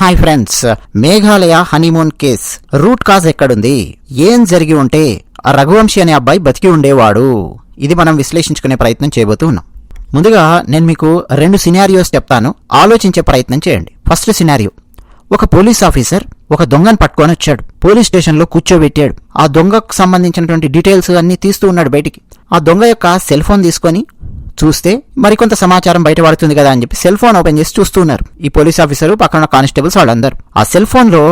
Hi friends Meghalaya honeymoon case. Root cause ఎక్కడుంది? ఏం జరిగి ఉంటే ఆ రఘువంశీ అనే అబ్బాయి బతికి ఉండేవాడు? ఇది మనం విశ్లేషించుకునే ప్రయత్నం చేయబోతూ ఉన్నాం. ముందుగా నేను మీకు రెండు సినారియోస్ చెప్తాను. ఆలోచించే ప్రయత్నం చేయండి. ఫస్ట్ సినారియో ఒక పోలీస్ ఆఫీసర్ ఒక దొంగను పట్టుకొని వచ్చాడు. పోలీస్ స్టేషన్లో కూర్చోబెట్టాడు. ఆ దొంగకు సంబంధించినటువంటి డీటెయిల్స్ అన్నీ తీస్తూ ఉన్నాడు బయటికి. ఆ దొంగ యొక్క సెల్ ఫోన్ తీసుకొని చూస్తే మరికొంత సమాచారం బయటపడుతుంది కదా అని చెప్పి సెల్ ఫోన్ ఓపెన్ చేసి చూస్తున్నారు. ఈ పోలీస్ ఆఫీసర్ పక్కన కానిస్టేబుల్స్ వాళ్ళందరూ. ఆ సెల్ ఫోన్లో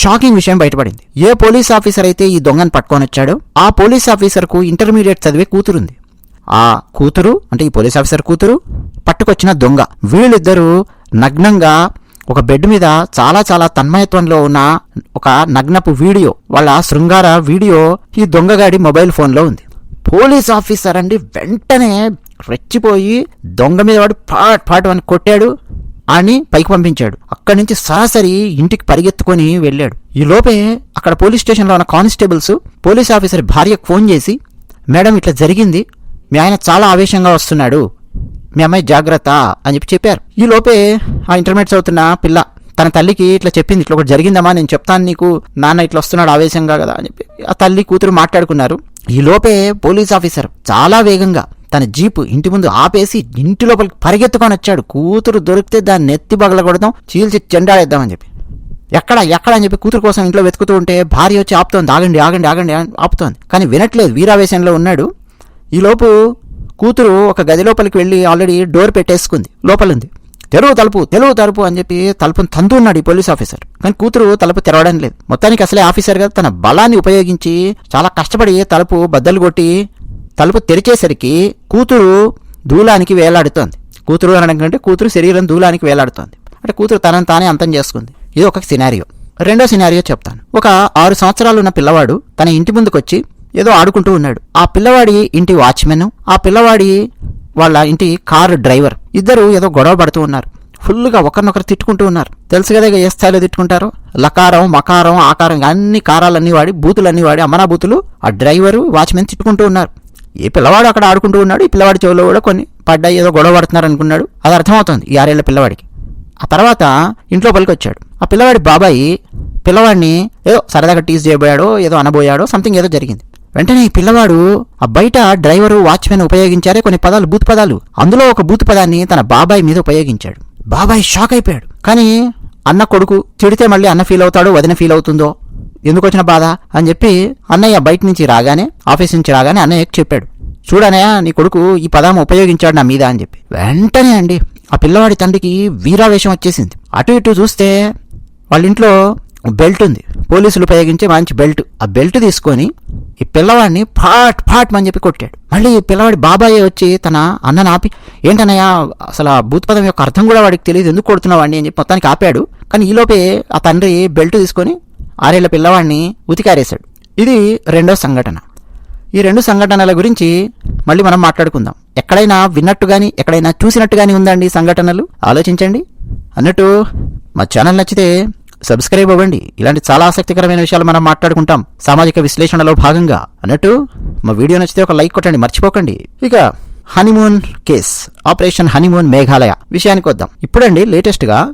షాకింగ్ విషయం బయటపడింది. ఏ పోలీస్ ఆఫీసర్ అయితే ఈ దొంగను పట్టుకొని వచ్చాడో ఆ పోలీస్ ఆఫీసర్కు ఇంటర్మీడియట్ చదివే కూతురుంది. ఆ కూతురు అంటే ఈ పోలీస్ ఆఫీసర్ కూతురు పట్టుకొచ్చిన దొంగ. వీళ్ళిద్దరూ నగ్నంగా ఒక బెడ్ మీద చాలా చాలా తన్మయత్వంలో ఉన్న ఒక నగ్నపు వీడియో వాళ్ళ శృంగార వీడియో ఈ దొంగగాడి మొబైల్ ఫోన్లో ఉంది. పోలీస్ ఆఫీసర్ అండి వెంటనే రెచ్చిపోయి దొంగ మీద వాడు పాట్ పాట్ అని కొట్టాడు అని పైకి పంపించాడు. అక్కడి నుంచి సరాసరి ఇంటికి పరిగెత్తుకొని వెళ్ళాడు. ఈ లోపే అక్కడ పోలీస్ స్టేషన్లో ఉన్న కానిస్టేబుల్స్ పోలీస్ ఆఫీసర్ భార్యకు ఫోన్ చేసి మేడం ఇట్లా జరిగింది. మీ ఆయన చాలా ఆవేశంగా వస్తున్నాడు. మీ అమ్మాయి జాగ్రత్త అని చెప్పి చెప్పారు. ఈ లోపే ఆ ఇంటర్మీడియట్ చదువుతున్న పిల్ల తన తల్లికి ఇట్లా చెప్పింది. ఇట్లా ఒకటి జరిగిందమ్మా. నేను చెప్తాను నీకు. నాన్న ఇట్లా వస్తున్నాడు ఆవేశంగా కదా అని చెప్పి ఆ తల్లి కూతురు మాట్లాడుకున్నారు. ఈ లోపే పోలీస్ ఆఫీసర్ చాలా వేగంగా తన జీపు ఇంటి ముందు ఆపేసి ఇంటి లోపలికి పరిగెత్తుకొని వచ్చాడు. కూతురు దొరికితే దాన్ని నెత్తి బగల కొడదాం చీల్చి చెండాడేద్దామని చెప్పి. ఎక్కడ ఎక్కడ అని చెప్పి కూతురు కోసం ఇంట్లో వెతుకుతూ ఉంటే భార్య వచ్చి ఆపుతోంది. ఆగండి ఆగండి ఆగండి ఆపుతోంది. కానీ వినట్లేదు వీరావేశంలో ఉన్నాడు. ఈలోపు కూతురు ఒక గది లోపలికి వెళ్ళి ఆల్రెడీ డోర్ పెట్టేసుకుంది. లోపలుంది. తెరువు తలుపు తెరువు తలుపు అని చెప్పి తలుపును తంతు ఉన్నాడు ఈ పోలీస్ ఆఫీసర్. కానీ కూతురు తలుపు తెరవడం లేదు. మొత్తానికి అసలే ఆఫీసర్గా తన బలాన్ని ఉపయోగించి చాలా కష్టపడి తలుపు బద్దలు కొట్టి తలుపు తెరిచేసరికి కూతురు దూలానికి వేలాడుతోంది. కూతురు అనడం కూతురు శరీరం దూలానికి వేలాడుతోంది. అంటే కూతురు తనని తానే అంతం చేసుకుంది. ఇది ఒక సినారియో రెండో సినారియో చెప్తాను. ఒక ఆరు సంవత్సరాలు ఉన్న పిల్లవాడు తన ఇంటి ముందుకొచ్చి ఏదో ఆడుకుంటూ ఉన్నాడు. ఆ పిల్లవాడి ఇంటి వాచ్మెన్ ఆ పిల్లవాడి వాళ్ళ ఇంటి కారు డ్రైవర్ ఇద్దరు ఏదో గొడవ పడుతూ ఉన్నారు. ఫుల్గా ఒకరినొకరు తిట్టుకుంటూ ఉన్నారు. తెలుసు కదా ఏ స్థాయిలో తిట్టుకుంటారో? లకారం మకారం ఆకారం అన్ని కారాలన్నీ వాడి బూతులన్నీ వాడి అమ్మనా బూతులు ఆ డ్రైవరు వాచ్మెన్ తిట్టుకుంటూ ఉన్నారు. ఏ పిల్లవాడు అక్కడ ఆడుకుంటూ ఉన్నాడు ఈ పిల్లవాడి చెవిలో కూడా కొన్ని పడ్డాయి ఏదో గొడవ పడుతున్నారు అనుకున్నాడు. అది అర్థమవుతుంది ఈ ఆరేళ్ళ పిల్లవాడికి. ఆ తర్వాత ఇంట్లో పలికి వచ్చాడు ఆ పిల్లవాడి బాబాయి పిల్లవాడిని ఏదో సరదాగా టీజ్ చేయబోయాడో ఏదో అనబోయాడో సంథింగ్ ఏదో జరిగింది. వెంటనే ఈ పిల్లవాడు ఆ బయట డ్రైవరు వాచ్మెన్ ఉపయోగించారే కొన్ని పదాలు బూత్ పదాలు. అందులో ఒక బూత్ పదాన్ని తన బాబాయ్ మీద ఉపయోగించాడు. బాబాయ్ షాక్ అయిపోయాడు. కానీ అన్న కొడుకు తిడితే మళ్ళీ అన్న ఫీల్ అవుతాడో వదిన ఫీల్ అవుతుందో? ఎందుకు వచ్చిన బాధ? అని చెప్పి అన్నయ్య బయట నుంచి రాగానే ఆఫీస్ నుంచి రాగానే అన్నయ్యకి చెప్పాడు. చూడనయ్య నీ కొడుకు ఈ పదం ఉపయోగించాడు నా మీద అని చెప్పి. వెంటనే అండి ఆ పిల్లవాడి తండ్రికి వీరావేశం వచ్చేసింది. అటు ఇటు చూస్తే వాళ్ళ ఇంట్లో బెల్ట్ ఉంది. పోలీసులు ఉపయోగించే మంచి బెల్ట్. ఆ బెల్ట్ తీసుకొని ఈ పిల్లవాడిని ఫాట్ ఫాట్ అని చెప్పి కొట్టాడు. మళ్ళీ ఈ పిల్లవాడి బాబాయ్ వచ్చి తన అన్నని ఆపి ఏంటన్నయ్య అసలు ఆ భూతపదం యొక్క అర్థం కూడా వాడికి తెలియదు. ఎందుకు కొడుతున్నావాడిని అని చెప్పి మొత్తానికి ఆపాడు. కానీ ఈలోపే ఆ తండ్రి బెల్ట్ తీసుకొని ఆరేళ్ళ పిల్లవాడిని ఉతికారేశాడు. ఇది రెండో సంఘటన. ఈ రెండు సంఘటనల గురించి మళ్ళీ మనం మాట్లాడుకుందాం. ఎక్కడైనా విన్నట్టు కానీ ఎక్కడైనా చూసినట్టు కానీ ఉందండి సంఘటనలు? ఆలోచించండి. అన్నట్టు మా ఛానల్ నచ్చితే సబ్స్క్రైబ్ అవ్వండి. ఇలాంటి చాలా ఆసక్తికరమైన విషయాలు మనం మాట్లాడుకుంటాం. సామాజిక విశ్లేషణలో భాగంగా. అన్నట్టు మా వీడియో నచ్చితే ఒక లైక్ కొట్టండి మర్చిపోకండి. ఇక honeymoon case operation honeymoon Meghalaya విషయానికి వద్దాం. ఇప్పుడండి లేటెస్ట్గా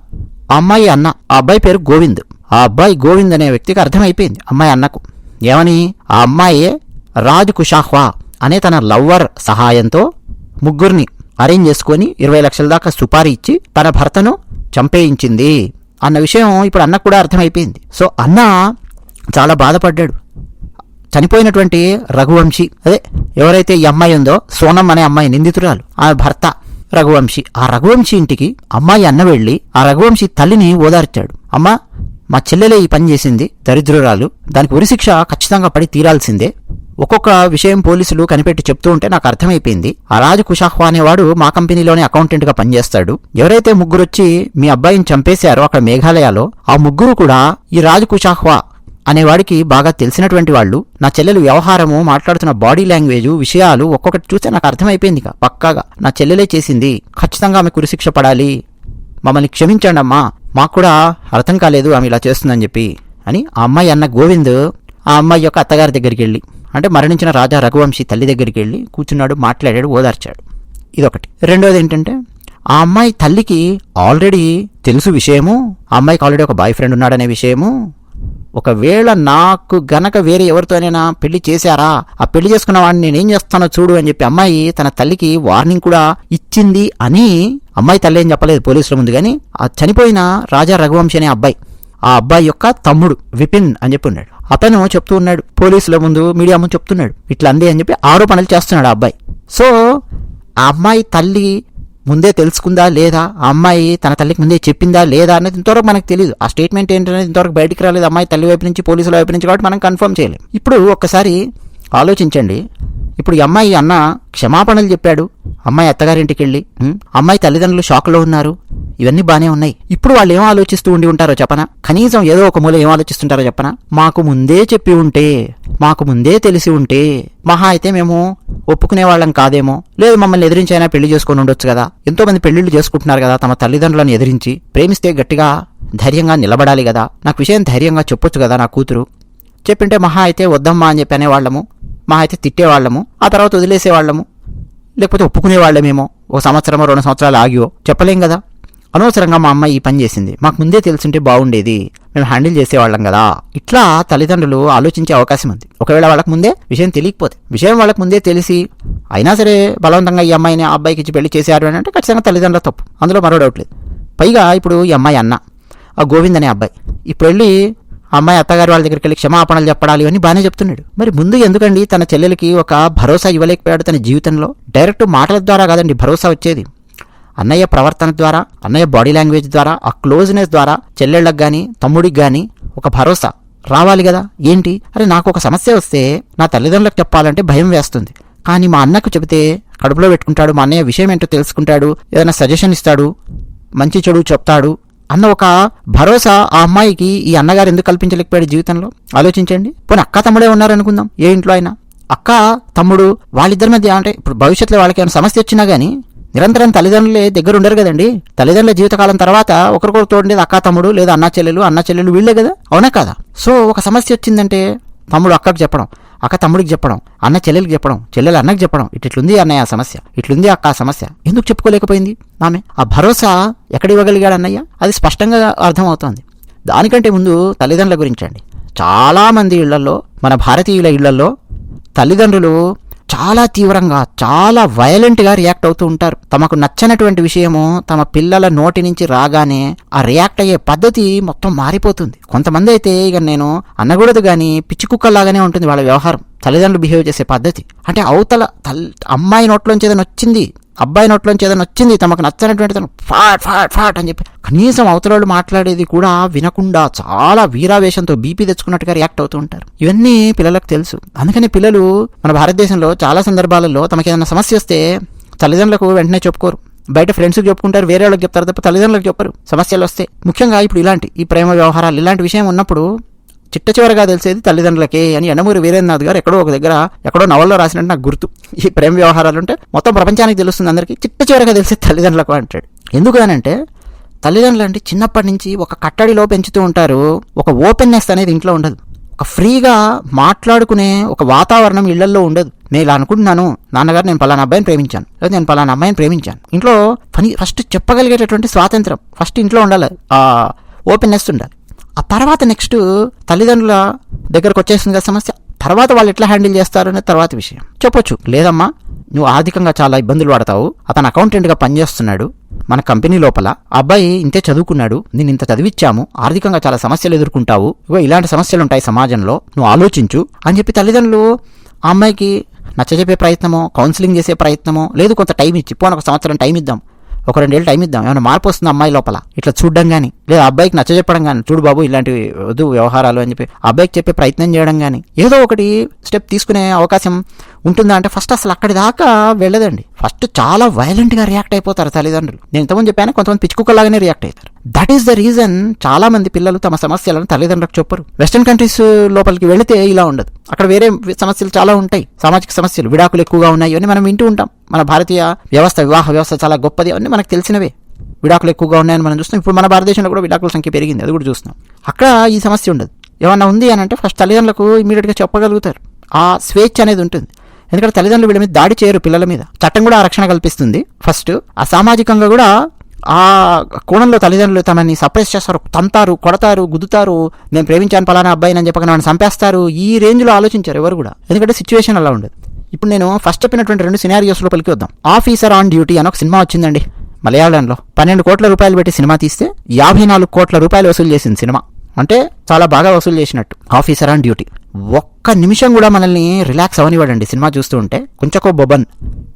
ఆ అమ్మాయి అన్న ఆ అబ్బాయి పేరు గోవింద్. ఆ అబ్బాయి గోవింద్ అనే వ్యక్తికి అర్థమైపోయింది. అమ్మాయి అన్నకు ఏమని? ఆ అమ్మాయే రాజ్ కుషాహ్వా అనే తన లవ్వర్ సహాయంతో ముగ్గురిని అరేంజ్ చేసుకొని ఇరవై లక్షల దాకా సుపారీ ఇచ్చి తన భర్తను చంపేయించింది అన్న విషయం ఇప్పుడు అన్నకు కూడా అర్థమైపోయింది. సో అన్న చాలా బాధపడ్డాడు. చనిపోయినటువంటి రఘువంశీ అదే ఎవరైతే ఈ అమ్మాయి ఉందో సోనం అనే అమ్మాయి నిందితురాలు ఆమె భర్త రఘువంశీ. ఆ రఘువంశీ ఇంటికి అమ్మాయి అన్న వెళ్ళి ఆ రఘువంశీ తల్లిని ఓదార్చాడు. అమ్మా మా చెల్లెలే ఈ పని చేసింది దరిద్రురాలు. దానికి ఉరిశిక్ష ఖచ్చితంగా పడి తీరాల్సిందే. ఒక్కొక్క విషయం పోలీసులు కనిపెట్టి చెప్తూ ఉంటే నాకు అర్థమైపోయింది. ఆ రాజు కుషాహ్వా అనేవాడు మా కంపెనీలోనే అకౌంటెంట్గా పనిచేస్తాడు. ఎవరైతే ముగ్గురు వచ్చి మీ అబ్బాయిని చంపేశారో అక్కడ మేఘాలయలో ఆ ముగ్గురు కూడా ఈ రాజు కుషాహ్వా అనేవాడికి బాగా తెలిసినటువంటి వాళ్ళు. నా చెల్లెలు వ్యవహారము మాట్లాడుతున్న బాడీ లాంగ్వేజ్ విషయాలు ఒక్కొక్కటి చూస్తే నాకు అర్థమైపోయింది పక్కాగా నా చెల్లెలే చేసింది. ఖచ్చితంగా ఆమె కురిశిక్ష పడాలి. మమ్మల్ని క్షమించండమ్మా. మాకు కూడా అర్థం కాలేదు ఆమె ఇలా చేస్తుందని చెప్పి అని ఆ అమ్మాయి అన్న గోవింద్ ఆ అమ్మాయి యొక్క అత్తగారి దగ్గరికి వెళ్ళి అంటే మరణించిన రాజా రఘువంశీ తల్లి దగ్గరికి వెళ్ళి కూర్చున్నాడు మాట్లాడాడు ఓదార్చాడు. ఇదొకటి. రెండోది ఏంటంటే ఆ అమ్మాయి తల్లికి ఆల్రెడీ తెలుసు విషయము ఆ అమ్మాయికి ఆల్రెడీ ఒక బాయ్ ఫ్రెండ్ ఉన్నాడనే విషయము ఒకవేళ నాకు గనక వేరే ఎవరితోనైనా పెళ్ళి చేశారా? ఆ పెళ్ళి చేసుకున్న వాడిని నేనేం చేస్తానో చూడు అని చెప్పి అమ్మాయి తన తల్లికి వార్నింగ్ కూడా ఇచ్చింది అని అమ్మాయి తల్లి ఏం చెప్పలేదు పోలీసుల ముందు కానీ ఆ చనిపోయిన రాజా రఘువంశి అనే అబ్బాయి ఆ అబ్బాయి యొక్క తమ్ముడు విపిన్ అని చెప్పి ఉన్నాడు. అతను చెప్తూ ఉన్నాడు పోలీసుల ముందు మీడియా ముందు చెప్తున్నాడు. ఇట్లా అంది అని చెప్పి ఆరోపణలు చేస్తున్నాడు ఆ అబ్బాయి. సో ఆ అమ్మాయి తల్లి ముందే తెలుసుకుందా లేదా? ఆ అమ్మాయి తన తల్లికి ముందే చెప్పిందా లేదా అనేది ఇంతవరకు మనకు తెలియదు ఆ స్టేట్మెంట్ ఏంటనేది ఇంతవరకు బయటికి రాలేదు. అమ్మాయి తల్లి వైపు నుంచి పోలీసుల వైపు నుంచి కాబట్టి మనం కన్ఫర్మ్ చేయలేం. ఇప్పుడు ఒక్కసారి ఆలోచించండి. ఇప్పుడు ఈ అమ్మాయి అన్న క్షమాపణలు చెప్పాడు. అమ్మాయి అత్తగారింటికి వెళ్ళి అమ్మాయి తల్లిదండ్రులు షాక్లో ఉన్నారు. ఇవన్నీ బానే ఉన్నాయి. ఇప్పుడు వాళ్ళు ఏం ఆలోచిస్తూ ఉండి ఉంటారో చెప్పనా? కనీసం ఏదో ఒక మూల ఏం ఆలోచిస్తుంటారో చెప్పనా? మాకు ముందే చెప్పి ఉంటే మాకు ముందే తెలిసి ఉంటే మహా అయితే మేము ఒప్పుకునే వాళ్ళం కాదేమో. లేదు మమ్మల్ని ఎదిరించైనా పెళ్ళి చేసుకొని ఉండొచ్చు కదా. ఎంతో మంది పెళ్ళిళ్ళు చేసుకుంటున్నారు కదా తమ తల్లిదండ్రులను ఎదిరించి. ప్రేమిస్తే గట్టిగా ధైర్యంగా నిలబడాలి కదా. నాకు విషయం ధైర్యంగా చెప్పొచ్చు కదా నా కూతురు. చెప్పింటే మహా అయితే వద్దమ్మా అని చెప్పి అనేవాళ్ళము. మా అయితే తిట్టేవాళ్ళము ఆ తర్వాత వదిలేసేవాళ్ళము లేకపోతే ఒప్పుకునేవాళ్ళమేమో ఒక సంవత్సరమో రెండు సంవత్సరాలు ఆగియో చెప్పలేం కదా. అనవసరంగా మా అమ్మాయి ఈ పని చేసింది. మాకు ముందే తెలుసుంటే బాగుండేది. మేము హ్యాండిల్ చేసేవాళ్ళం కదా. ఇట్లా తల్లిదండ్రులు ఆలోచించే అవకాశం ఉంది. ఒకవేళ వాళ్ళకి ముందే విషయం తెలియకపోతే విషయం వాళ్ళకి ముందే తెలిసి అయినా సరే బలవంతంగా ఈ అమ్మాయిని ఆ అబ్బాయికి ఇచ్చి పెళ్ళి చేశారు అని అంటే ఖచ్చితంగా తల్లిదండ్రుల తప్పు. అందులో మరో డౌట్ లేదు. పైగా ఇప్పుడు ఈ అమ్మాయి అన్న ఆ గోవింద్ అనే అబ్బాయి ఇప్పుడు వెళ్ళి అమ్మాయి అత్తగారు వాళ్ళ దగ్గరికి వెళ్ళి క్షమాపణలు చెప్పడాలి అని బాగానే చెప్తున్నాడు. మరి ముందు ఎందుకండి తన చెల్లెలకి ఒక భరోసా ఇవ్వలేకపోయాడు తన జీవితంలో? డైరెక్ట్ మాటల ద్వారా కాదండి భరోసా వచ్చేది. అన్నయ్య ప్రవర్తన ద్వారా అన్నయ్య బాడీ లాంగ్వేజ్ ద్వారా ఆ క్లోజ్నెస్ ద్వారా చెల్లెళ్ళకి కానీ తమ్ముడికి కానీ ఒక భరోసా రావాలి కదా? ఏంటి? అరే నాకు ఒక సమస్య వస్తే నా తల్లిదండ్రులకు చెప్పాలంటే భయం వేస్తుంది. కానీ మా అన్నకు చెబితే కడుపులో పెట్టుకుంటాడు మా అన్నయ్య విషయం ఏంటో తెలుసుకుంటాడు ఏదైనా సజెషన్ ఇస్తాడు మంచి చెడు చెప్తాడు అన్న ఒక భరోసా ఆ అమ్మాయికి ఈ అన్నగారు ఎందుకు కల్పించలేకపోయాడు జీవితంలో? ఆలోచించండి. పోనీ అక్క తమ్ముడే ఉన్నారనుకుందాం. ఏ ఇంట్లో అయినా? అక్క తమ్ముడు వాళ్ళిద్దరి మధ్య అంటే ఇప్పుడు భవిష్యత్తులో వాళ్ళకి ఏమైనా సమస్య వచ్చినా గానీ నిరంతరం తల్లిదండ్రులే దగ్గర ఉండరు కదండి. తల్లిదండ్రుల జీవితకాలం తర్వాత ఒకరికొకరు తోడేది అక్క తమ్ముడు లేదా అన్న చెల్లెలు అన్న చెల్లెలు వీళ్ళే కదా? అవునా కదా? సో ఒక సమస్య వచ్చిందంటే తమ్ముడు అక్కకు చెప్పడం. అక్క తమ్ముడికి చెప్పడం అన్న చెల్లెలికి చెప్పడం చెల్లెలు అన్నకి చెప్పడం ఇట్లుంది అన్నయ్య ఆ సమస్య ఇట్లుంది అక్క ఆ సమస్య. ఎందుకు చెప్పుకోలేకపోయింది ఆమె? ఆ భరోసా ఎక్కడ ఇవ్వగలిగాడు అన్నయ్య? అది స్పష్టంగా అర్థమవుతోంది. దానికంటే ముందు తల్లిదండ్రుల గురించండి చాలామంది ఇళ్ళలో మన భారతీయుల ఇళ్ళలో తల్లిదండ్రులు చాలా తీవ్రంగా చాలా వైలెంట్గా రియాక్ట్ అవుతూ ఉంటారు. తమకు నచ్చనటువంటి విషయము తమ పిల్లల నోటి నుంచి రాగానే ఆ రియాక్ట్ అయ్యే పద్ధతి మొత్తం మారిపోతుంది. కొంతమంది అయితే ఇక నేను అనకూడదు కానీ పిచ్చి కుక్కలాగానే ఉంటుంది వాళ్ళ వ్యవహారం తల్లిదండ్రులు బిహేవ్ చేసే పద్ధతి. అంటే అవతల తల్ అమ్మాయి నోట్లోంచి ఏదైనా వచ్చింది అబ్బాయి నోట్లోంచి ఏదైనా వచ్చింది తమకు నచ్చినటువంటి తను ఫాట్ ఫాట్ ఫాట్ అని చెప్పి కనీసం అవతల వాళ్ళు మాట్లాడేది కూడా వినకుండా చాలా వీరావేశంతో బీపీ తెచ్చుకున్నట్టుగా రియాక్ట్ అవుతూ ఉంటారు. ఇవన్నీ పిల్లలకు తెలుసు. అందుకని పిల్లలు మన భారతదేశంలో చాలా సందర్భాలలో తమకు ఏదైనా సమస్య వస్తే తల్లిదండ్రులకు వెంటనే చెప్పుకోరు. బయట ఫ్రెండ్స్కి చెప్పుకుంటారు వేరే వాళ్ళకి చెప్తారు తప్ప తల్లిదండ్రులకు చెప్పరు. సమస్యలు వస్తే. ముఖ్యంగా ఇప్పుడు ఇలాంటి ఈ ప్రేమ వ్యవహారాలు ఇలాంటి విషయం ఉన్నప్పుడు చిట్ట చివరగా తెలిసేది తల్లిదండ్రులకే అని ఎండమూరి వీరేంద్రనాథ్ గారు ఎక్కడో ఒక దగ్గర ఎక్కడో నవల్లో రాసినట్టు నాకు గుర్తు. ఈ ప్రేమ వ్యవహారాలు అంటే మొత్తం ప్రపంచానికి తెలుస్తుంది అందరికీ. చిట్ట చివరగా తెలిసేది తల్లిదండ్రులకు అంటాడు. ఎందుకనంటే తల్లిదండ్రులు అంటే చిన్నప్పటి నుంచి ఒక కట్టడిలో పెంచుతూ ఉంటారు. ఒక ఓపెన్నెస్ అనేది ఇంట్లో ఉండదు. ఒక ఫ్రీగా మాట్లాడుకునే ఒక వాతావరణం ఇళ్ళలో ఉండదు. నేను ఇలా అనుకుంటున్నాను. నాన్నగారు నేను పలానా అబ్బాయిని ప్రేమించాను. లేదా నేను పలానా అమ్మాయిని ప్రేమించాను. ఇంట్లో పని ఫస్ట్ చెప్పగలిగేటటువంటి స్వాతంత్రం ఫస్ట్ ఇంట్లో ఉండాలి. ఓపెన్నెస్ ఉండాలి. ఆ తర్వాత నెక్స్ట్ తల్లిదండ్రుల దగ్గరకు వచ్చేసింది కదా సమస్య. తర్వాత వాళ్ళు ఎట్లా హ్యాండిల్ చేస్తారు తర్వాత విషయం. చెప్పొచ్చు. లేదమ్మా నువ్వు ఆర్థికంగా చాలా ఇబ్బందులు పడతావు. అతను అకౌంటెంట్గా పనిచేస్తున్నాడు. మన కంపెనీ లోపల. అబ్బాయి ఇంతే చదువుకున్నాడు. నేను ఇంత చదివిచ్చాము. ఆర్థికంగా చాలా సమస్యలు ఎదుర్కొంటావు. ఇగో ఇలాంటి సమస్యలు ఉంటాయి సమాజంలో. నువ్వు ఆలోచించు. అని చెప్పి తల్లిదండ్రులు ఆ అమ్మాయికి నచ్చజెప్పే ప్రయత్నమో కౌన్సిలింగ్ చేసే ప్రయత్నమో లేదు కొంత టైం ఇచ్చి పోను ఒక సంవత్సరం టైం ఇద్దాం. ఒక రెండేళ్ళు టైం ఇద్దాం. ఏమైనా మార్పు వస్తుంది అమ్మాయి లోపల? ఇట్లా చూడడం కానీ లేదా అబ్బాయికి నచ్చ చెప్పడం కానీ చూడు బాబు ఇలాంటి వద్దు వ్యవహారాలు అని చెప్పి అబ్బాయికి చెప్పే ప్రయత్నం చేయడం కానీ ఏదో ఒకటి స్టెప్ తీసుకునే అవకాశం ఉంటుందా అంటే ఫస్ట్ అసలు అక్కడి దాకా వెళ్ళదండి. ఫస్ట్ చాలా వైలెంట్గా రియాక్ట్ అయిపోతారు తల్లిదండ్రులు. నేను ఇంతకుముందు చెప్పాను కొంతమంది పిచ్చుకుక్కలాగానే రియాక్ట్ అవుతారు. దట్ ఈస్ ద రీజన్ చాలామంది పిల్లలు తమ సమస్యలను తల్లిదండ్రులకు చెప్పరు. వెస్టర్న్ కంట్రీస్ లోపలికి వెళితే ఇలా ఉండదు. అక్కడ వేరే సమస్యలు చాలా ఉంటాయి. సామాజిక సమస్యలు విడాకులు ఎక్కువగా ఉన్నాయి. అని మనం వింటూ ఉంటాం. మన భారతీయ వ్యవస్థ వివాహ వ్యవస్థ చాలా గొప్పది. అవన్నీ మనకు తెలిసినవే. విడాకులు ఎక్కువగా ఉన్నాయని మనం చూస్తున్నాం. ఇప్పుడు మన భారతదేశంలో కూడా విడాకుల సంఖ్య పెరిగింది. అది కూడా చూస్తున్నాం. అక్కడ ఈ సమస్య ఉండదు. ఏమన్నా ఉంది అని అంటే ఫస్ట్ తల్లిదండ్రులకు ఇమీడియట్గా చెప్పగలుగుతారు. ఆ స్వేచ్ఛ అనేది ఉంటుంది. ఎందుకంటే తల్లిదండ్రులు వీళ్ళ మీద దాడి చేయరు పిల్లల మీద. చట్టం కూడా ఆ రక్షణ కల్పిస్తుంది. ఫస్ట్ ఆ సామాజికంగా కూడా ఆ కోణంలో తల్లిదండ్రులు తమని సప్రెస్ చేస్తారు. తంతారు కొడతారు గుద్దుతారు. నేను ప్రేమించాను పలానా అబ్బాయి అని చెప్పక నన్ను చంపేస్తారు. ఈ రేంజ్లో ఆలోచించారు ఎవరు కూడా. ఎందుకంటే సిచ్యువేషన్ అలా ఉండదు. ఇప్పుడు నేను ఫస్ట్ చెప్పినటువంటి రెండు సినారియోస్లో పలికి వద్దాం. ఆఫీసర్ ఆన్ డ్యూటీ అని ఒక సినిమా వచ్చిందండి మలయాళంలో. పన్నెండు కోట్ల రూపాయలు పెట్టి సినిమా తీస్తే యాభై నాలుగు కోట్ల రూపాయలు వసూలు చేసింది సినిమా. అంటే చాలా బాగా వసూలు చేసినట్టు. ఆఫీసర్ ఆన్ డ్యూటీ ఒక్క నిమిషం కూడా మనల్ని రిలాక్స్ అవనివ్వడండి. సినిమా చూస్తూ ఉంటే. కొంచెకో బొబన్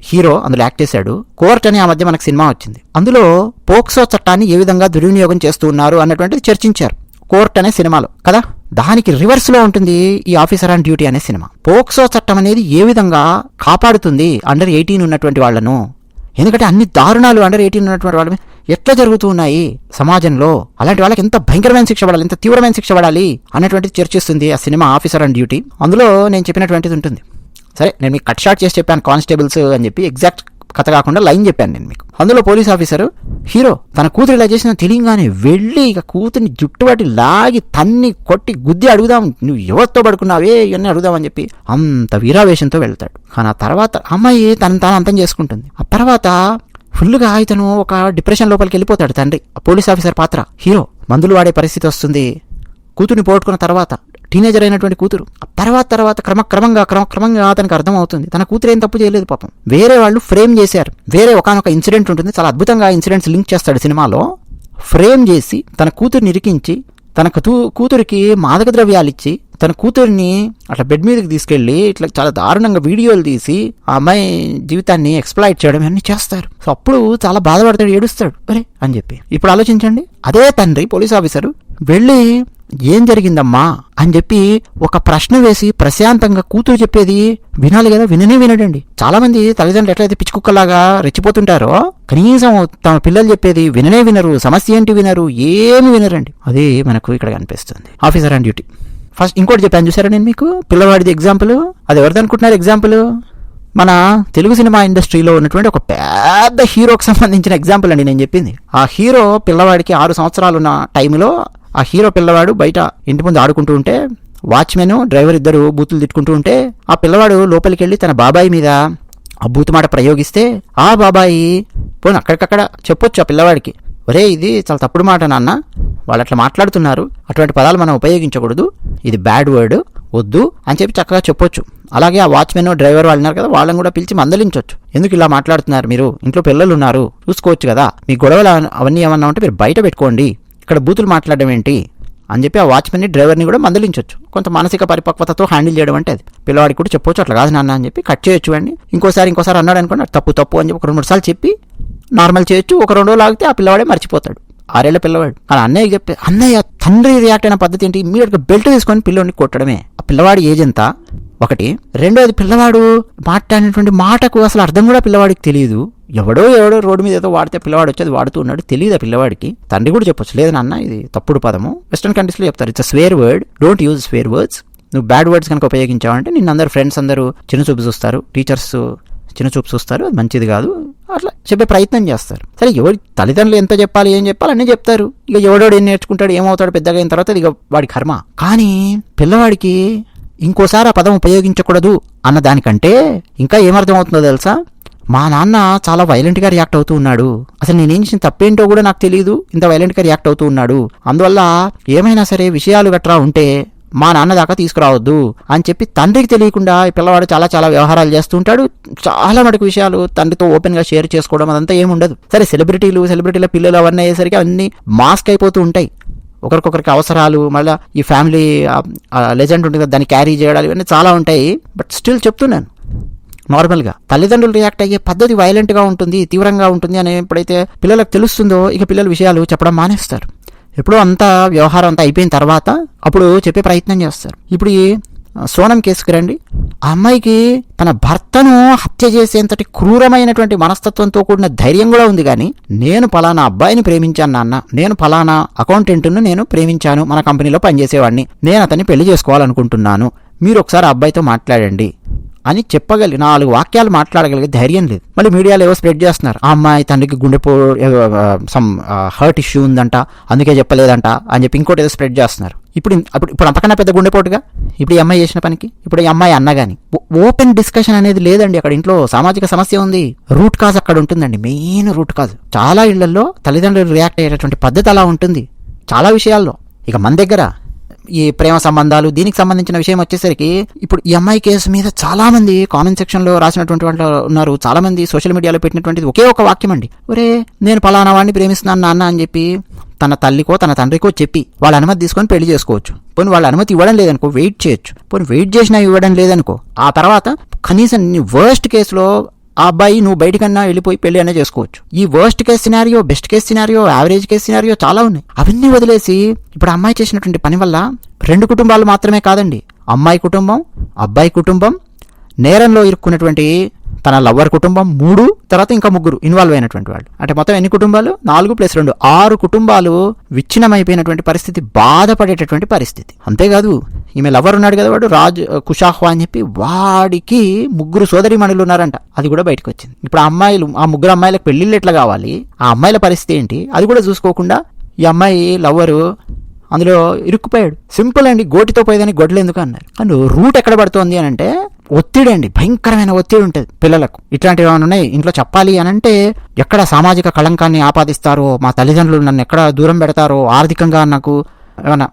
హీరో అందులో యాక్ట్ చేశాడు. కోర్ట్ అని ఆ మధ్య మనకు సినిమా వచ్చింది. అందులో పోక్సో చట్టాన్ని ఏ విధంగా దుర్వినియోగం చేస్తూ ఉన్నారు అన్నటువంటిది చర్చించారు. కోర్ట్ అనే సినిమాలో. కదా? దానికి రివర్స్లో ఉంటుంది ఈ ఆఫీసర్ ఆన్ డ్యూటీ అనే సినిమా. పోక్సో చట్టం అనేది ఏ విధంగా కాపాడుతుంది అండర్ ఎయిటీన్ ఉన్నటువంటి వాళ్ళను ఎందుకంటే అన్ని దారుణాలు అండర్ ఎయిటీన్ ఉన్నటువంటి వాళ్ళ ఎట్లా జరుగుతూ ఉన్నాయి సమాజంలో? అలాంటి వాళ్ళకి ఎంత భయంకరమైన శిక్ష పడాలి ఎంత తీవ్రమైన శిక్ష పడాలి అన్నటువంటిది చర్చిస్తుంది ఆ సినిమా ఆఫీసర్ అండ్ డ్యూటీ. అందులో నేను చెప్పినటువంటిది ఉంటుంది. సరే నేను మీకు కట్ షాట్ చేసి చెప్పాను కానిస్టేబుల్స్ అని చెప్పి ఎగ్జాక్ట్ కథ కాకుండా లైన్ చెప్పాను నేను మీకు. అందులో పోలీస్ ఆఫీసర్ హీరో తన కూతురు ఇలా చేసిన తెలియగానే వెళ్ళి ఇక కూతుర్ని జుట్టుబట్టి లాగి తన్ని కొట్టి గుద్ది అడుగుదాం నువ్వు ఎవరితో పడుకున్నావే ఇవన్నీ అడుగుదామని చెప్పి అంత వీరావేశంతో వెళ్తాడు. కానీ ఆ తర్వాత అమ్మాయి తను తాను అంతం చేసుకుంటుంది. ఆ తర్వాత ఫుల్గా ఇతను ఒక డిప్రెషన్ లోపలికి వెళ్ళిపోతాడు తండ్రి. పోలీస్ ఆఫీసర్ పాత్ర హీరో మందులు వాడే పరిస్థితి వస్తుంది. కూతుర్ని పోగొట్టుకున్న తర్వాత టీనేజర్ అయినటువంటి కూతురు ఆ తర్వాత తర్వాత క్రమక్రమంగా క్రమక్రమంగా అతనికి అర్థమవుతుంది. తన కూతురు ఏం తప్పు చేయలేదు పాపం. వేరే వాళ్ళు ఫ్రేమ్ చేశారు. వేరే ఒకనొక ఇన్సిడెంట్ ఉంటుంది. చాలా అద్భుతంగా ఇన్సిడెంట్స్ లింక్ చేస్తాడు సినిమాలో. ఫ్రేమ్ చేసి తన కూతుర్ని ఇరికించి తన కూతురికి మాదక ద్రవ్యాలు ఇచ్చి తన కూతురిని అట్లా బెడ్ మీదకి తీసుకెళ్ళి ఇట్లా చాలా దారుణంగా వీడియోలు తీసి ఆ అమ్మాయి జీవితాన్ని ఎక్స్ప్లాయిట్ చేయడం అన్ని చేస్తారు. సో అప్పుడు చాలా బాధపడతాడు ఏడుస్తాడు. అరే అని చెప్పి. ఇప్పుడు ఆలోచించండి. అదే తండ్రి పోలీస్ ఆఫీసరు వెళ్ళి ఏం జరిగిందమ్మా అని చెప్పి ఒక ప్రశ్న వేసి ప్రశాంతంగా కూతురు చెప్పేది వినాలి కదా విననే వినడండి. చాలా మంది తల్లిదండ్రులు ఎట్లయితే పిచ్చుకుక్కలాగా రెచ్చిపోతుంటారో కనీసం తమ పిల్లలు చెప్పేది విననే వినరు సమస్య ఏంటి వినరు ఏమి వినరండి. అదే మనకు ఇక్కడ కనిపిస్తుంది. Officer on duty. ఫస్ట్ ఇంకోటి చెప్పాను చూసారా నేను మీకు? పిల్లవాడిది ఎగ్జాంపుల్ అది ఎవరిది అనుకుంటున్నారు ఎగ్జాంపుల్ మన తెలుగు సినిమా ఇండస్ట్రీలో ఉన్నటువంటి ఒక పెద్ద హీరోకి సంబంధించిన ఎగ్జాంపుల్ అండి నేను చెప్పింది. ఆ హీరో పిల్లవాడికి ఆరు సంవత్సరాలు ఉన్న టైంలో ఆ హీరో పిల్లవాడు బయట ఇంటి ముందు ఆడుకుంటూ ఉంటే వాచ్మెన్ డ్రైవర్ ఇద్దరు బూతులు తిట్టుకుంటూ ఉంటే ఆ పిల్లవాడు లోపలికి వెళ్ళి తన బాబాయి మీద ఆ బూతు మాట ప్రయోగిస్తే ఆ బాబాయి పోను అక్కడికక్కడ చెప్పొచ్చు ఆ పిల్లవాడికి. ఒరే ఇది చాలా తప్పుడు మాట నాన్న. వాళ్ళు అట్లా మాట్లాడుతున్నారు. అటువంటి పదాలు మనం ఉపయోగించకూడదు. ఇది బ్యాడ్ వర్డ్ వద్దు అని చెప్పి చక్కగా చెప్పొచ్చు. అలాగే ఆ వాచ్మెన్ డ్రైవర్ వాళ్ళు ఉన్నారు కదా వాళ్ళని కూడా పిలిచి మందలించవచ్చు ఎందుకు ఇలా మాట్లాడుతున్నారు మీరు? ఇంట్లో పిల్లలు ఉన్నారు. చూసుకోవచ్చు కదా. మీ గొడవలు అవన్నీ ఏమన్నా ఉంటే మీరు బయట పెట్టుకోండి. ఇక్కడ బూతులు మాట్లాడడం ఏంటి? అని చెప్పి ఆ వాచ్మెన్ని డ్రైవర్ని కూడా మందలించవచ్చు కొంత మానసిక పరిపక్వతతో హ్యాండిల్ చేయడం అంటే అది. పిల్లవాడికి కూడా చెప్పొచ్చు అట్లా కాదు నాన్న అని చెప్పి కట్ చేయొచ్చు అండి ఇంకోసారి ఇంకోసారి అన్నాడు అనుకోండి తప్పు తప్పు అని చెప్పి ఒక రెండు మూడు సార్లు చెప్పి నార్మల్ చేయొచ్చు ఒక రెండు రోజులు ఆగితే ఆ పిల్లవాడే మర్చిపోతాడు. ఆరేళ్ళ పిల్లవాడు. కానీ అన్నయ్య చెప్పి అన్నయ్య తండ్రి రియాక్ట్ అయిన పద్ధతి ఏంటి? ఇమీడియట్గా బెల్ట్ తీసుకొని పిల్లోడిని కొట్టడమే. ఆ పిల్లవాడి ఏజ్ ఎంత? ఒకటి. రెండోది పిల్లవాడు మాట్లాడినటువంటి మాటకు అసలు అర్థం కూడా పిల్లవాడికి తెలియదు. ఎవడో ఎవడో రోడ్డు మీద ఏదో వాడితే పిల్లవాడు వచ్చి అది వాడుతూ ఉన్నాడు. తెలియదు ఆ పిల్లవాడికి? తండ్రి కూడా చెప్పొచ్చు. లేదు నాన్న ఇది తప్పుడు పదము. వెస్ట్రన్ కంట్రీస్లో చెప్తారు it's swear word don't use swear words నువ్వు బ్యాడ్ వర్డ్స్ కనుక ఉపయోగించావంటే నిన్న అందరు ఫ్రెండ్స్ అందరూ చిన్న చూపు చూస్తారు. టీచర్స్ చిన్న చూపు చూస్తారు. అది మంచిది కాదు. అట్లా చెప్పే ప్రయత్నం చేస్తారు. సరే ఎవరి తల్లిదండ్రులు ఎంత చెప్పాలి ఏం చెప్పాలి అన్నీ చెప్తారు. ఇక ఎవడోడు ఏం నేర్చుకుంటాడు ఏమవుతాడు పెద్దగా అయిన తర్వాత ఇక వాడి కర్మ. కానీ పిల్లవాడికి ఇంకోసారి ఆ పదం ఉపయోగించకూడదు అన్న దానికంటే ఇంకా ఏమర్థం అవుతుందో తెలుసా? మా నాన్న చాలా వైలెంట్గా రియాక్ట్ అవుతూ ఉన్నాడు. అసలు నేనేం చేసిన తప్పేంటో కూడా నాకు తెలియదు ఇంత వైలెంట్గా రియాక్ట్ అవుతూ ఉన్నాడు. అందువల్ల ఏమైనా సరే విషయాలు గట్రా ఉంటే మా నాన్న దాకా తీసుకురావద్దు అని చెప్పి తండ్రికి తెలియకుండా ఈ పిల్లవాడు చాలా చాలా వ్యవహారాలు చేస్తూ ఉంటాడు. చాలా మటుకు విషయాలు తండ్రితో ఓపెన్గా షేర్ చేసుకోవడం అదంతా ఏముండదు సరే సెలబ్రిటీలు సెలబ్రిటీల పిల్లలు అవన్నీ అయ్యేసరికి అన్నీ మాస్క్ అయిపోతూ ఉంటాయి. ఒకరికొకరికి అవసరాలు మళ్ళీ ఈ ఫ్యామిలీ లెజెండ్ ఉంటుంది కదా దాన్ని క్యారీ చేయడాలు ఇవన్నీ చాలా ఉంటాయి. బట్ స్టిల్ చెప్తున్నాను నార్మల్గా. తల్లిదండ్రులు రియాక్ట్ అయ్యే పద్ధతి వైలెంట్గా ఉంటుంది తీవ్రంగా ఉంటుంది అని ఎప్పుడైతే పిల్లలకు తెలుస్తుందో ఇక పిల్లల విషయాలు చెప్పడం మానేస్తారు. ఎప్పుడో అంతా వ్యవహారం అంతా అయిపోయిన తర్వాత అప్పుడు చెప్పే ప్రయత్నం చేస్తారు. ఇప్పుడు ఈ సోనం కేసుకు రండి. ఆ అమ్మాయికి తన భర్తను హత్య చేసేంతటి క్రూరమైనటువంటి మనస్తత్వంతో కూడిన ధైర్యం కూడా ఉంది కానీ నేను పలానా అబ్బాయిని ప్రేమించాను నాన్న. నేను పలానా అకౌంటెంట్ను నేను ప్రేమించాను. మన కంపెనీలో పనిచేసేవాడిని. నేను అతన్ని పెళ్ళి చేసుకోవాలనుకుంటున్నాను. మీరు ఒకసారి అబ్బాయితో మాట్లాడండి. అని చెప్పగలి నాలుగు వాక్యాలు మాట్లాడగలిగే ధైర్యం లేదు. మళ్ళీ మీడియాలో ఏవో స్ప్రెడ్ చేస్తున్నారు. ఆ అమ్మాయి తండ్రికి గుండెపో సమ్ హర్ట్ ఇష్యూ ఉందంట అందుకే చెప్పలేదంట అని చెప్పి ఇంకోటి ఏదో స్ప్రెడ్ చేస్తున్నారు. ఇప్పుడు అప్పుడు ఇప్పుడు అంతకన్నా పెద్ద గుండెపోటుగా ఇప్పుడు ఈ అమ్మాయి చేసిన పనికి? ఇప్పుడు ఈ అమ్మాయి అన్న కానీ ఓ- ఓపెన్ డిస్కషన్ అనేది లేదండి. అక్కడ ఇంట్లో సామాజిక సమస్య ఉంది. రూట్ కాజ్ అక్కడ ఉంటుందండి. Main root cause. చాలా ఇళ్ళలో తల్లిదండ్రులు రియాక్ట్ అయ్యేటటువంటి పద్ధతి అలా ఉంటుంది. చాలా విషయాల్లో. ఇక మన దగ్గర ఈ ప్రేమ సంబంధాలు దీనికి సంబంధించిన విషయం వచ్చేసరికి ఇప్పుడు ఈ అమ్మాయి కేసు మీద చాలా మంది కామెంట్ సెక్షన్లో రాసినటువంటి వాళ్ళు ఉన్నారు. చాలా మంది సోషల్ మీడియాలో పెట్టినటువంటిది ఒకే ఒక వాక్యం అండి. ఒరే నేను పలానా వాడిని ప్రేమిస్తున్నాను నాన్న అని చెప్పి తన తల్లికో తన తండ్రికో చెప్పి వాళ్ళ అనుమతి తీసుకొని పెళ్ళి చేసుకోవచ్చు. పోనీ వాళ్ళ అనుమతి ఇవ్వడం లేదనుకో వెయిట్ చేయొచ్చు. పోనీ వెయిట్ చేసినా ఇవ్వడం లేదనుకో ఆ తర్వాత కనీసం నీ వర్స్ట్ కేసులో ఆ అబ్బాయి నువ్వు బయటకన్నా వెళ్ళిపోయి పెళ్ళి అనే చేసుకోవచ్చు. ఈ worst case scenario best case scenario average case scenario చాలా ఉన్నాయి. అవన్నీ వదిలేసి ఇప్పుడు అమ్మాయి చేసినటువంటి పని వల్ల రెండు కుటుంబాలు మాత్రమే కాదండి. అమ్మాయి కుటుంబం అబ్బాయి కుటుంబం నేరంలో ఇరుక్కున్నటువంటి తన లవ్వర్ కుటుంబం మూడు తర్వాత ఇంకా ముగ్గురు ఇన్వాల్వ్ అయినటువంటి వాళ్ళు. అంటే మొత్తం ఎన్ని కుటుంబాలు? నాలుగు ప్లస్ రెండు. ఆరు కుటుంబాలు విచ్ఛిన్నమైపోయినటువంటి పరిస్థితి బాధపడేటటువంటి పరిస్థితి. అంతేకాదు ఈమె లవర్ ఉన్నాడు కదా వాడు రాజ్ కుషాహ్వా అని చెప్పి వాడికి ముగ్గురు సోదరిమణులు ఉన్నారంట. అది కూడా బయటకు వచ్చింది ఇప్పుడు ఆ అమ్మాయిలు ఆ ముగ్గురు అమ్మాయిలకు పెళ్ళిళ్ళు ఎట్లా కావాలి? ఆ అమ్మాయిల పరిస్థితి ఏంటి? అది కూడా చూసుకోకుండా ఈ అమ్మాయి లవ్వరు అందులో ఇరుక్కుపోయాడు. సింపుల్ అండి గోటితో పోయేదని గొడ్లు ఎందుకు అన్నారు? అండ్ రూట్ ఎక్కడ పడుతోంది అని అంటే ఒత్తిడి అండి భయంకరమైన ఒత్తిడి ఉంటుంది పిల్లలకు. ఇట్లాంటివి ఏమైనా ఉన్నాయి? ఇంట్లో చెప్పాలి అని అంటే ఎక్కడ సామాజిక కళంకాన్ని ఆపాదిస్తారో మా తల్లిదండ్రులు నన్ను ఎక్కడ దూరం పెడతారో ఆర్థికంగా నాకు ఏమైనా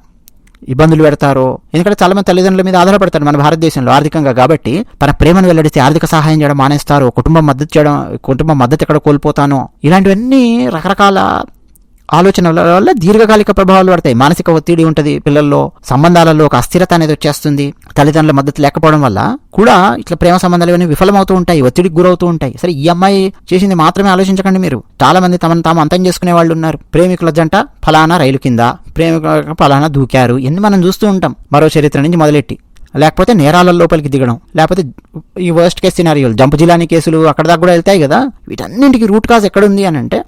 ఇబ్బందులు పెడతారో ఎందుకంటే చాలామంది తల్లిదండ్రుల మీద ఆధారపడతారు మన భారతదేశంలో ఆర్థికంగా కాబట్టి తన ప్రేమను వెల్లడిస్తే ఆర్థిక సహాయం చేయడం మానేస్తారు కుటుంబం మద్దతు చేయడం కుటుంబం మద్దతు ఎక్కడ కోల్పోతానో ఇలాంటివన్నీ రకరకాల ఆలోచనల వల్ల దీర్ఘకాలిక ప్రభావాలు పడతాయి. మానసిక ఒత్తిడి ఉంటుంది పిల్లల్లో సంబంధాలలో ఒక అస్థిరత అనేది వచ్చేస్తుంది. తల్లిదండ్రుల మద్దతు లేకపోవడం వల్ల కూడా ఇట్లా ప్రేమ సంబంధాలు ఇవన్నీ విఫలమవుతూ ఉంటాయి ఒత్తిడికి గురవుతూ ఉంటాయి. సరే ఈ అమ్మాయి చేసింది మాత్రమే ఆలోచించకండి మీరు. చాలా మంది తమను తాము అంతం చేసుకునే వాళ్ళు ఉన్నారు. ప్రేమికుల జంట ఫలానా రైలు కింద ప్రేమికుల ఫలానా దూకారు ఎన్ని మనం చూస్తూ ఉంటాం. మరో చరిత్ర నుంచి మొదలెట్టి. లేకపోతే నేరాల లోపలికి దిగడం. లేకపోతే ఈ వర్స్ట్ కేసు సినారియోలు జంపు జిలాని కేసులు అక్కడ దాకా కూడా వెళ్తాయి కదా. వీటన్నింటికి రూట్ కాజ్ ఎక్కడుంది అని అంటే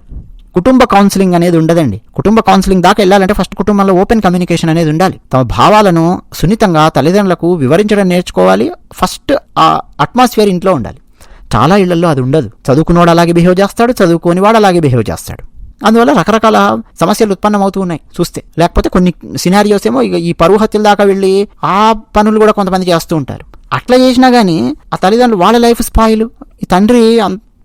కుటుంబ కౌన్సిలింగ్ అనేది ఉండదండి. కుటుంబ కౌన్సిలింగ్ దాకా వెళ్ళాలంటే ఫస్ట్ కుటుంబంలో ఓపెన్ కమ్యూనికేషన్ అనేది ఉండాలి. తమ భావాలను సున్నితంగా తల్లిదండ్రులకు వివరించడం నేర్చుకోవాలి. ఫస్ట్ ఆ అట్మాస్ఫియర్ ఇంట్లో ఉండాలి. చాలా ఇళ్ళలో అది ఉండదు. చదువుకున్నవాడు అలాగే బిహేవ్ చేస్తాడు చదువుకోని వాడు అలాగే బిహేవ్ చేస్తాడు. అందువల్ల రకరకాల సమస్యలు ఉత్పన్నమవుతూ ఉన్నాయి చూస్తే. లేకపోతే కొన్ని సినారియోస్ ఏమో ఈ పరువు హత్యల దాకా వెళ్ళి ఆ పనులు కూడా కొంతమంది చేస్తూ ఉంటారు. అట్లా చేసినా కానీ ఆ తల్లిదండ్రులు వాళ్ళ లైఫ్ స్పాయిలు ఈ తండ్రి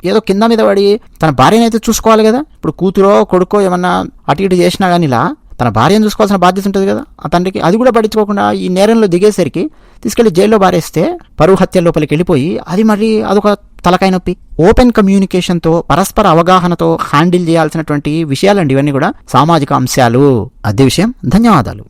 ఏదో కింద మీద పడి తన భార్యను అయితే చూసుకోవాలి కదా? ఇప్పుడు కూతురో కొడుకో ఏమన్నా అటు ఇటు చేసినా కానీ ఇలా తన భార్యను చూసుకోవాల్సిన బాధ్యత ఉంటుంది కదా? ఆ తండ్రికి అది కూడా పట్టించుకోకుండా ఈ నేరంలో దిగేసరికి తీసుకెళ్ళి జైల్లో బారేస్తే పరువు హత్య లోపలికి వెళ్ళిపోయి అది మరి అదొక తలకాయ నొప్పి. ఓపెన్ కమ్యూనికేషన్తో పరస్పర అవగాహనతో హ్యాండిల్ చేయాల్సినటువంటి విషయాలండి ఇవన్నీ కూడా. సామాజిక అంశాలు. అదే విషయం. ధన్యవాదాలు.